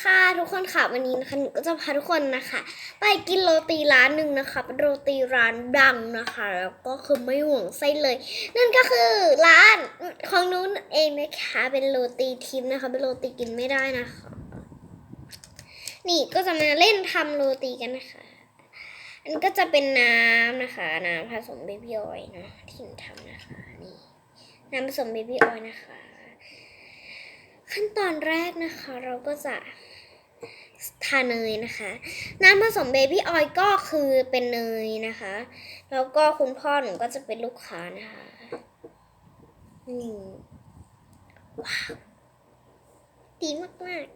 ค่ะทุกคนค่ะวันนี้นะคะหนูก็จะพาทุกคนนะคะ ไปกินโรตีร้านหนึ่งนะคะเป็นโรตีร้านดังนะคะ แล้วก็คือไม่ห่วงไส้เลย นั่นก็คือร้านของนู้นเองนะคะเป็นโรตีทิมนะคะ เป็นโรตีกินไม่ได้นะคะ นี่ก็จะมาเล่นทำโรตีกันนะคะ อันก็จะเป็นน้ำนะคะน้ำผสมเบบี้ออยล์นะที่หนูทำนะคะนี่น้ำผสมเบบี้ออยล์นะคะ ขั้นตอนแรกนะคะเราก็จะทาเนยนะคะ น้ำผสมเบบี้ออยก็คือเป็นเนยนะคะ แล้วก็คุณพ่อหนูก็จะเป็นลูกค้านะคะนี่ว้าวดีมาก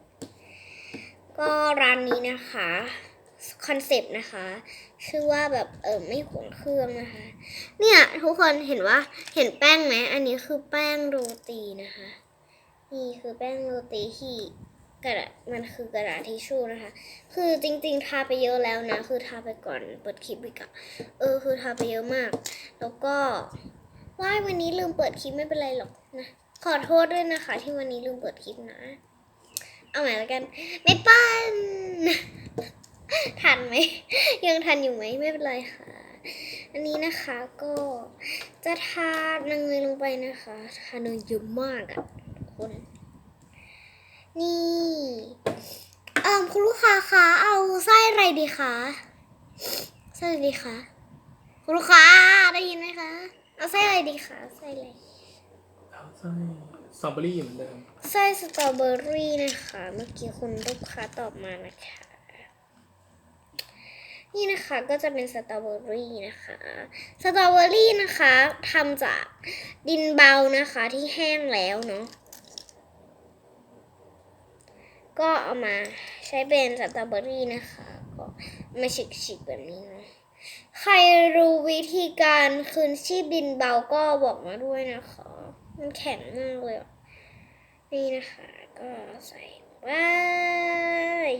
ๆ ก็ร้านนี้นะคะคอนเซปต์นะคะ ชื่อว่าแบบเออไม่หวงเครื่องนะคะ เนี่ย ทุกคนเห็นว่าเห็นแป้งไหมอันนี้คือแป้งโรตีนะคะ นี่คือแป้งโรตีที่กระดาษมันคือกระดาษทิชชู่นะคะ คือจริงๆ ทาไปเยอะแล้วนะ คือทาไปก่อนเปิดคลิปอีกอะเออ คือทาไปเยอะมาก แล้วก็ว่ายวันนี้ลืมเปิดคลิปไม่เป็นไรหรอกนะ ขอโทษด้วยนะคะ ที่วันนี้ลืมเปิดคลิปนะ เอาใหม่แล้วกัน ไม่ปั้น ทันไหม ยังทันอยู่ไหมไม่เป็นไรค่ะ อันนี้นะคะก็จะทาเนยลงไปนะคะ ทาเนยเยอะมากอะ คน นี่เอ่อคุณลูกค้าคะเอาไส้อะไรดีคะไส้อะไรดีคะคุณลูกค้าได้ยินไหมคะเอาไส้อะไรดีคะไส้อะไรเอาไส้สตรอเบอรี่เหมือนเดิมไส้สตรอเบอรี่นะคะ เมื่อกี้คุณลูกค้าตอบมานะคะ นี่นะคะก็จะเป็นสตรอเบอรี่นะคะสตรอเบอรี่นะคะทำจากดินเบานะคะที่แห้งแล้วเนาะ ก็เอามาใช้เป็นสตรอเบอรี่นะคะ ก็มาฉีกๆแบบนี้นะใครรู้วิธีการคืนชีพดินเบาก็บอกมาด้วยนะคะ มันแข็งมากเลยนี่นะคะ ก็ใส่ว้า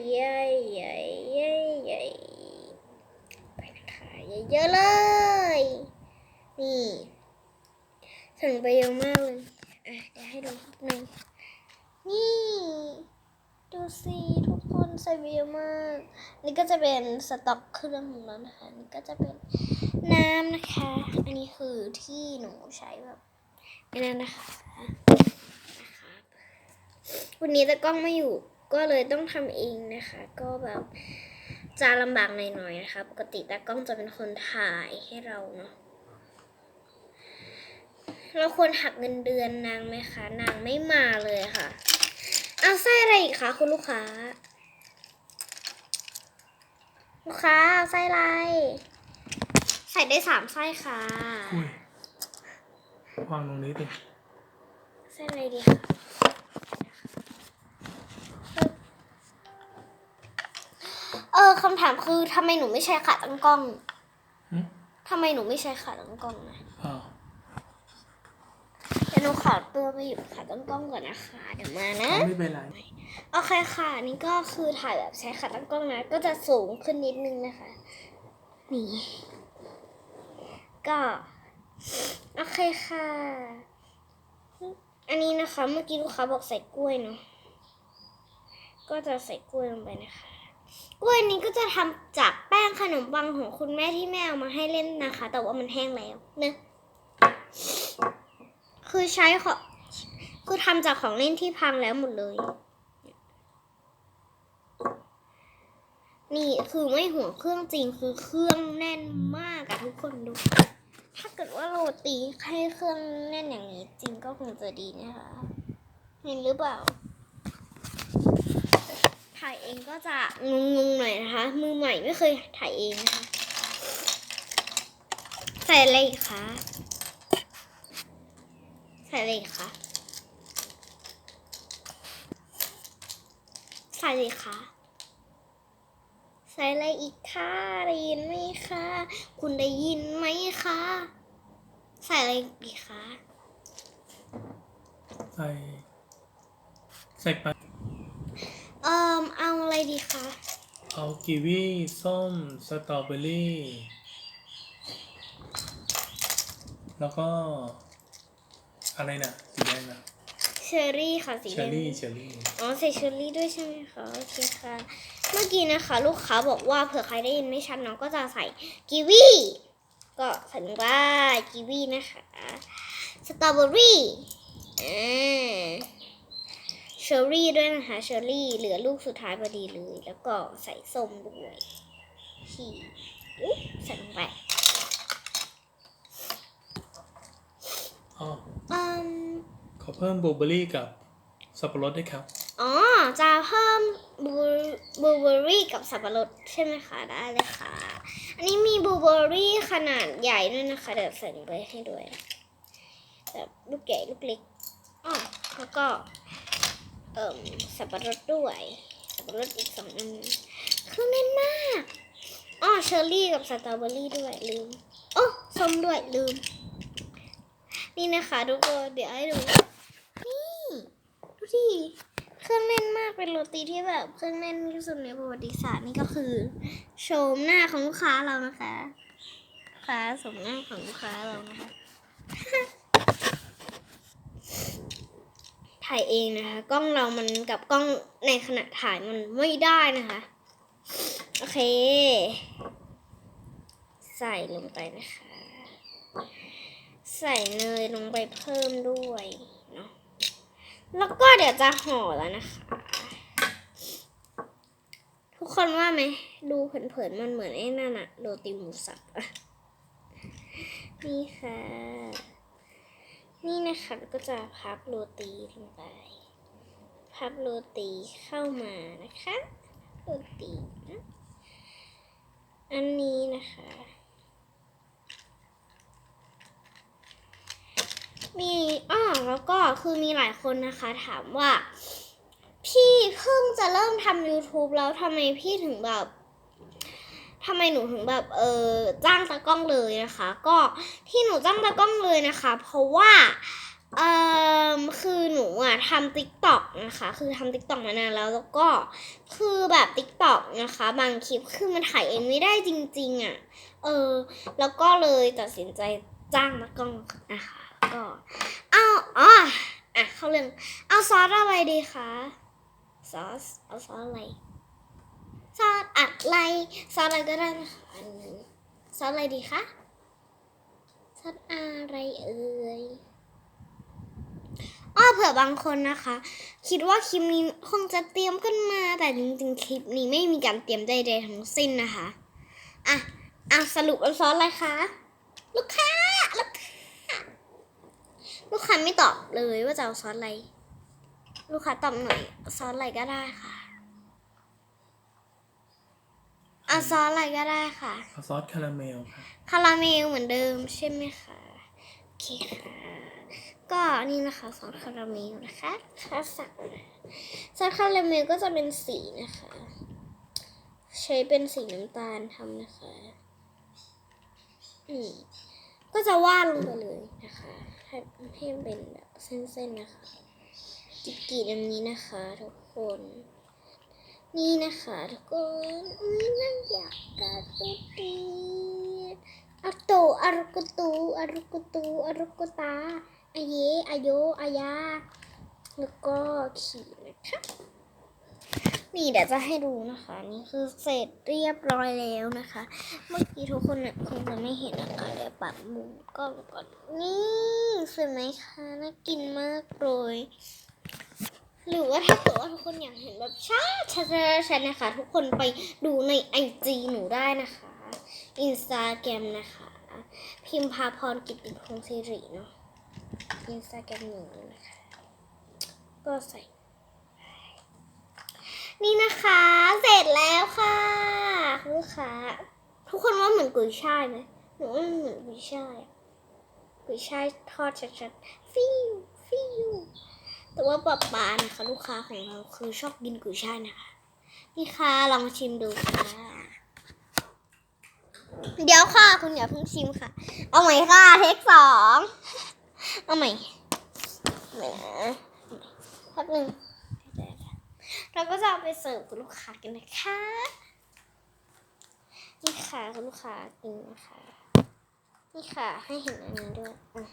ใหญ่ใหญ่ใหญ่ใหญ่ไปนะคะเยอะๆเลย นี่ถึงไปเยอะมากเลย อะเดี๋ยวให้ดูนิดนึงนี่ ดูสิทุกคนใส่ไปเยอะมาก นี่ก็จะเป็นสต็อกเครื่องของเรานะคะนี่ก็จะเป็นน้ำนะคะ อันนี้คือที่หนูใช้แบบไม่นั่นนะคะนะคะวันนี้ตะกล้องไม่อยู่ก็เลยต้องทำเองนะคะ ก็แบบจะลำบากหน่อยๆนะคะ ปกติตากล้องจะเป็นคนถ่ายให้เราเนาะเราควรหักเงินเดือนนางไหมคะ นางไม่มาเลยค่ะ เอาไส้อะไรอีกคะคุณลูกค้า ลูกค้าเอาไส้อะไร ใส่ได้สามไส้ค่ะอุ้ยวางตรงนี้ดิไส้อะไรดีคะเออคำถามคือทำไมหนูไม่ใช้ขาตั้งกล้องหึทำไมหนูไม่ใช้ขาตั้งกล้องนะอ้าวเดี๋ยวห นูขอตัวไปหยิบขาตั้งกล้องก่อนนะคะ เดี๋ยวมานะ ไม่เป็นไรโอเคค่ะ นี่ก็คือถ่ายแบบใช้ขาตั้งกล้องนะ ก็จะสูงขึ้นนิดนึงนะคะ นี่ ก็ โอเคค่ะ อันนี้นะคะ เมื่อกี้ลูกค้าบอกใส่กล้วยเนาะ ก็จะใส่กล้วยลงไปนะคะ กล้วยนี้ก็จะทำจากแป้งขนมปังของคุณแม่ที่แม่เอามาให้เล่นนะคะ แต่ว่ามันแห้งแล้วเนะ คือใช้ของคือทำจากของเล่นที่พังแล้วหมดเลย นี่คือไม่ห่วงเครื่องจริงคือเครื่องแน่นมากอะทุกคนดู ถ้าเกิดว่าโรตีให้เครื่องแน่นอย่างนี้ จริงก็คงจะดีนะคะเห็นหรือเปล่า ถ่ายเองก็จะงงๆหน่อยนะคะ มือใหม่ไม่เคยถ่ายเองนะคะ ใส่อะไรอีกคะ ใส่อะไรอีกคะใส่เลยคะใส่อะไรอีกคะได้ยินไหมคะคุณได้ยินไหมคะใส่อะไรอีกคะใส่ใส่ไปเอ่อเอาอะไรดีคะ เอากีวีส้มสตรอเบอรี่ แล้วก็ อะไรนะสีแดงนะเชอร์รี่ค่ะสีเชแดองรี่เชอรี่อ๋อใส่เชอร์รี่ด้วยใช่ไหมคะโอเคค่ะ เมื่อกี้นะคะ ลูกค้าบอกว่าเผื่อใครได้ยินไม่ชัดน้องก็จะใส่กีวีก็ใส่ลงไปกีวีนะคะสตรอเบอรี่อ่าเชอร์รี่ด้วยนะคะเชอร์รี่เหลือลูกสุดท้ายพอดีเลย แล้วก็ใส่ส้มด้วยที่อุ๊ยใส่ลงไป อ๋อ อืมขอเพิ่มบลูเบอร์รี่กับสับปะรดด้วยครับ อ๋อ จะเพิ่มบลูบลูเบอร์รี่กับสับปะรดใช่ไหมคะ ได้เลยค่ะ อันนี้มีบลูเบอร์รี่ขนาดใหญ่ด้วยนะคะ เดี๋ยวใส่ลงไปให้ด้วยแบบลูกใหญ่ลูกเล็กอ๋อแล้วก็ เอ่มสับปะรดด้วย สับปะรดอีกสองอันเครื่องแน่นมากอ๋อเชอร์รี่กับสตรอเบอรี่ด้วยลืม โอ้ส้มด้วยลืม นี่นะคะทุกคนเดี๋ยวให้ดู นี่ดูดิเครื่องแน่นมากเป็นโรตีที่แบบเครื่องแน่นที่สุดในประวัติศาสตร์นี่ก็คือโฉมหน้าของลูกค้าเรานะคะค้าสมหน้าของลูกค้าเรานะคะถ่ายเองนะคะ กล้องเรามันกับกล้องในขณะถ่ายมันไม่ได้นะคะ โอเค ใส่ลงไปนะคะ ใส่เนยลงไปเพิ่มด้วยเนาะแล้วก็เดี๋ยวจะห่อแล้วนะคะ ทุกคนว่าไหม ดูเผินๆมันเหมือนไอ้นั่นอะโรตีหมูสับอะนี่ค่ะ นี่นะคะก็จะพับโรตีลงไป พับโรตีเข้ามานะคะ โรตีนะอันนี้นะคะ มีอ้อแล้วก็คือมีหลายคนนะคะ ถามว่า พี่เพิ่งจะเริ่มทำ YouTube แล้วทำไมพี่ถึงแบบทำไมหนูถึงแบบเออจ้างตากล้องเลยนะคะ ก็ที่หนูจ้างตากล้องเลยนะคะ เพราะว่าเออคือหนูอะทำติ๊กต็อกนะคะ คือทำติ๊กต็อกมานานแล้วแล้วก็คือแบบติ๊กต็อกนะคะ บางคลิปคือมันถ่ายเองไม่ได้จริง ๆอะเออแล้วก็เลยตัดสินใจจ้างตากล้องนะคะ ก็เอาอ๋ออะเข้าเรื่อง เอาซอสอะไรดีคะซอสเอาซอสอะไรซอสอะไรซอสอะไรก็ได้นะคะอันนี้ซอสอะไรดีคะซอสอะไรเอ่ยอ้อเผื่อบางคนนะคะ คิดว่าคลิปนี้คงจะเตรียมขึ้นมาแต่จริงๆคลิปนี้ไม่มีการเตรียมใดๆทั้งสิ้นนะคะอะอะสรุปเอาซอสอะไรคะ ลูกค้า ลูกค้าไม่ตอบเลยว่าจะเอาซอสอะไร ลูกค้าตอบหน่อยเอาซอสอะไรก็ได้ค่ะเอาซอสอะไรก็ได้ค่ะเอาซอสคาราเมลครับคาราเมลเหมือนเดิมใช่ไหมคะโอเคค่ะก็นี่นะคะซอสคาราเมลนะคะค่ะสั่งซอสคาราเมลก็จะเป็นสีนะคะ ใช้เป็นสีน้ำตาลทำนะคะอืมก็จะวาดลงไปเลยนะคะ ให้ให้เป็นแบบเส้นๆนะคะจิกรีดๆอย่างนี้นะคะทุกคน นี่นะคะทุกคนอุ้ยนั่งอยากกาตุตีอาโตอารุกตูอารุกตูอารุกตาอาเยอโยอายา แล้วก็ขี่นะคะ นี่เดี๋ยวจะให้ดูนะคะ นี่คือเสร็จเรียบร้อยแล้วนะคะ เมื่อกี้ทุกคนน่ะคงจะไม่เห็นนะคะเดี๋ยวปรับมุมกล้องก่อนนี่สวยไหมคะน่ากินมากเลยหรือว่าถ้าเกิดว่าทุกคนอยากเห็นแบบชัดชัดชัดนะคะ ทุกคนไปดูในไอจีหนูได้นะคะอินสตาแกรมนะคะ พิมพาพรกิติพงศ์สิริเนาะอินสตาแกรมหนูนะคะ ก็ใส่ นี่นะคะ เสร็จแล้วค่ะลูกค้าทุกคนว่าเหมือนกุยช่ายไหมหนูว่าเหมือนกุยช่ายกุยช่ายทอดชัดๆฟิวฟิวแต่ว่าป๊าป๊านะคะ ลูกค้าของเราคือชอบกินกุยช่ายนะคะ นี่ค่ะลองชิมดูค่ะเดี๋ยวค่ะ คุณอย่าเพิ่งชิมค่ะ เอาใหม่ค่ะเทคสองเอาใหม่แหมแป๊บนึง เราก็จะเอาไปเสิร์ฟคุณลูกค้ากันนะคะนี่ค่ะคุณลูกค้ากินนะคะนี่ค่ะให้เห็นอันนี้ด้วยอะ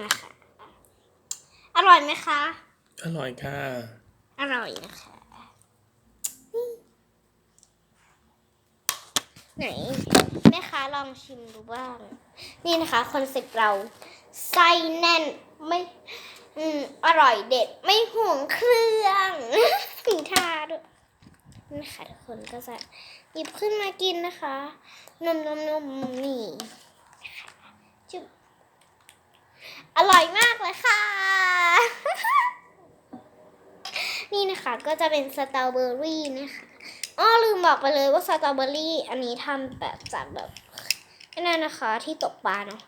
นะคะอร่อยไหมคะ อร่อยค่ะ อร่อยนะคะนี่ไหนแม่ค้าลองชิมดูบ้าง นี่นะคะคอนเซ็ปต์เรา ไส้แน่นไม่อืมอร่อยเด็ดไม่ห่วงเครื่องถึงทาด้วยนี่ค่ะทุกคนก็จะหยิบขึ้นมากินนะคะนมนมนมนี่นะคะจุ๊บอร่อยมากเลยค่ะ นี่นะคะก็จะเป็นสตรอเบอรี่นะคะอ้อลืมบอกไปเลยว่าสตรอเบอรี่อันนี้ทำแบบจากแบบนั่นนะคะที่ตกปลาเนาะ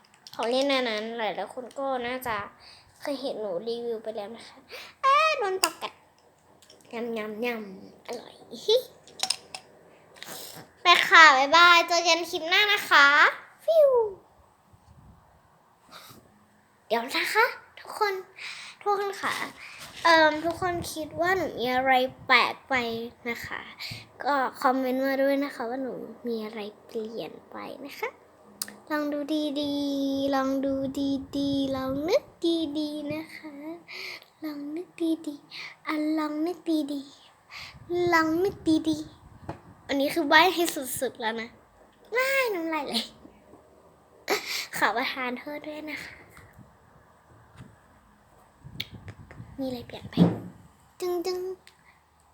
ของเล่นอันนั้น หลายๆคนก็น่าจะเคยเห็นหนูรีวิวไปแล้วนะคะอ้าโดนปากกัดยำยำยำอร่อยไปค่ะ บ๊ายบาย เจอกันคลิปหน้านะคะ ฟิว เดี๋ยวนะคะ ทุกคน ทุกคนค่ะ เอ่อทุกคนคิดว่าหนูมีอะไรแปลกไปนะคะ ก็คอมเมนต์มาด้วยนะคะ ว่าหนูมีอะไรเปลี่ยนไปนะคะ ลองดูดีๆ ลองดูดีๆ ลองนึกดีๆ นะคะ ลองนึกดีๆอะลองนึกดีๆ ลองนึกดีๆ อันนี้คือใบให้สุดๆแล้วนะว้าน้ำลายเลย ขอประทานโทษด้วยนะคะ มีอะไรเปลี่ยนไปจึงจึง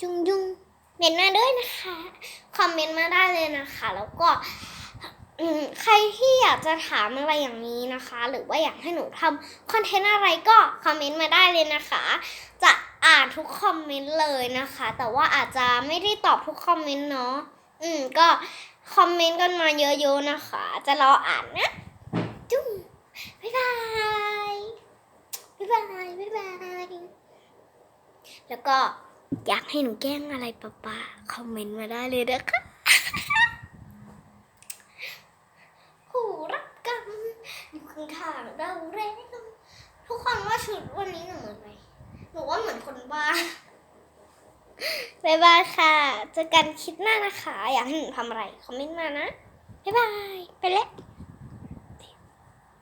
จุงจุงเมนมาด้วยนะคะ คอมเมนต์มาได้เลยนะคะ แล้วก็ ใครที่อยากจะถามอะไรอย่างนี้นะคะ หรือว่าอยากให้หนูทำคอนเทนต์อะไรก็คอมเมนต์มาได้เลยนะคะ จะอ่านทุกคอมเมนต์เลยนะคะ แต่ว่าอาจจะไม่ได้ตอบทุกคอมเมนต์เนาะอืมก็คอมเมนต์กันมาเยอะๆนะคะ จะรออ่านนะจุ้งบ๊ายบายบ๊ายบายบ๊ายบายแล้วก็อยากให้หนูแกล้งอะไรป๊าป๊าคอมเมนต์มาได้เลยนะคะ หูรับกันอยู่ ข้างๆเราเร่ทุกคนว่าชุดวันนี้หนูเหมือนไหมหนูว่าเหมือนคนบ้าบ๊ายบายค่ะ เจอกันคลิปหน้านะคะ อยากให้หนูทำอะไร คอมเมนต์มานะ บ๊ายบาย ไปแล้ว